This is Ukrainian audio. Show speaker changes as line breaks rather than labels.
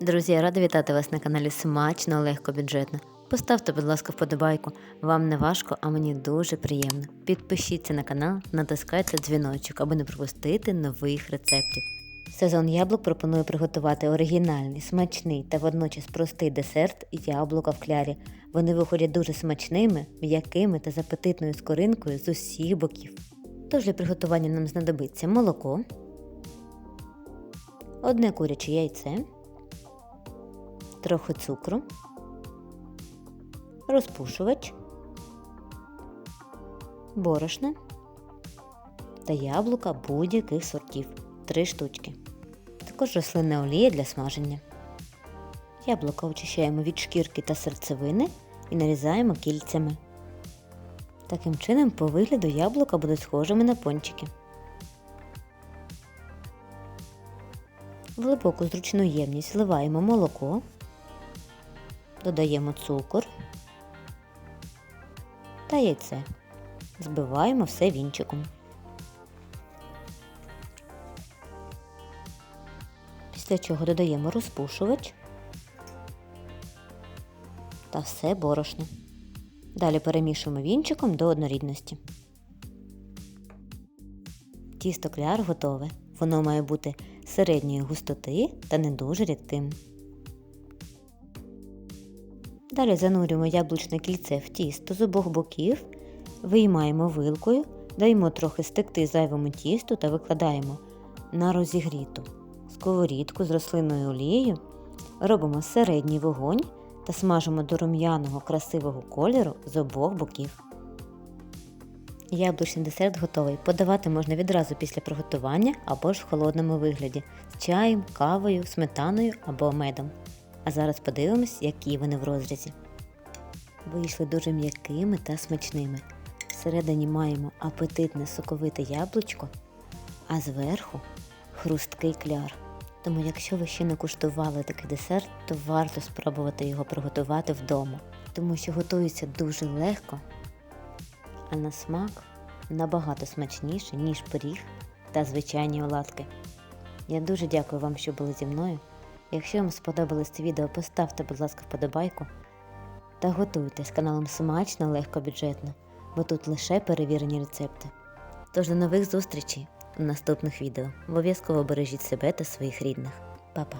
Друзі, я рада вітати вас на каналі Смачно, легко, бюджетно. Поставте, будь ласка, вподобайку. Вам не важко, а мені дуже приємно. Підпишіться на канал, натискайте дзвіночок, аби не пропустити нових рецептів. Сезон яблук пропоную приготувати оригінальний, смачний та водночас простий десерт яблука в клярі. Вони виходять дуже смачними, м'якими та з апетитною скоринкою з усіх боків. Тож для приготування нам знадобиться молоко, одне куряче яйце трохи цукру, розпушувач, борошно та яблука будь-яких сортів 3 штучки. Також рослинна олія для смаження. Яблука очищаємо від шкірки та серцевини і нарізаємо кільцями. Таким чином, по вигляду яблука будуть схожими на пончики. В глибоку зручну ємність зливаємо молоко, додаємо цукор та яйце. Збиваємо все вінчиком. Після чого додаємо розпушувач та все борошно. Далі перемішуємо вінчиком до однорідності. Тісто кляр готове. Воно має бути середньої густоти та не дуже рідким. Далі занурюємо яблучне кільце в тісто з обох боків, виймаємо вилкою, даємо трохи стекти зайвому тісту та викладаємо на розігріту сковорідку з рослинною олією, робимо середній вогонь та смажимо до рум'яного красивого кольору з обох боків. Яблучний десерт готовий. Подавати можна відразу після приготування або ж в холодному вигляді з чаєм, кавою, сметаною або медом. А зараз подивимось, які вони в розрізі. Вийшли дуже м'якими та смачними. Всередині маємо апетитне соковите яблучко, а зверху хрусткий кляр. Тому, якщо ви ще не куштували такий десерт, то варто спробувати його приготувати вдома, тому що готується дуже легко, а на смак набагато смачніше, ніж пиріг та звичайні оладки. Я дуже дякую вам, що були зі мною. Якщо вам сподобалось це відео, поставте, будь ласка, вподобайку та готуйтесь каналом смачно, легко, бюджетно, бо тут лише перевірені рецепти. Тож до нових зустрічей у наступних відео. Обов'язково бережіть себе та своїх рідних. Па-па!